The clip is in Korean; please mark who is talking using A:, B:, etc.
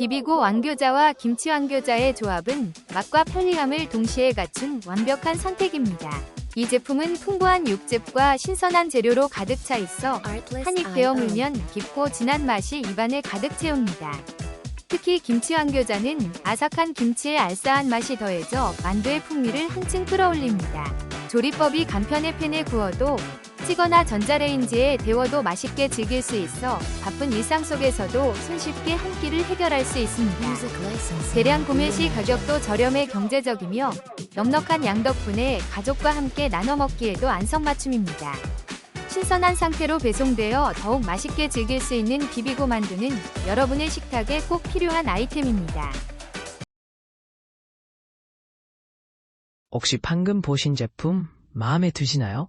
A: 비비고 왕교자와 김치 왕교자의 조합은 맛과 편리함을 동시에 갖춘 완벽한 선택입니다. 이 제품은 풍부한 육즙과 신선한 재료로 가득 차 있어 한입 베어 물면 깊고 진한 맛이 입안을 가득 채웁니다. 특히 김치 왕교자는 아삭한 김치의 알싸한 맛이 더해져 만두의 풍미를 한층 끌어올립니다. 조리법이 간편해 팬에 구워도 찌거나 전자레인지에 데워도 맛있게 즐길 수 있어 바쁜 일상 속에서도 손쉽게 한 끼를 해결할 수 있습니다. 대량 구매 시 가격도 저렴해 경제적이며 넉넉한 양 덕분에 가족과 함께 나눠 먹기에도 안성맞춤입니다. 신선한 상태로 배송되어 더욱 맛있게 즐길 수 있는 비비고 만두는 여러분의 식탁에 꼭 필요한 아이템입니다.
B: 혹시 방금 보신 제품 마음에 드시나요?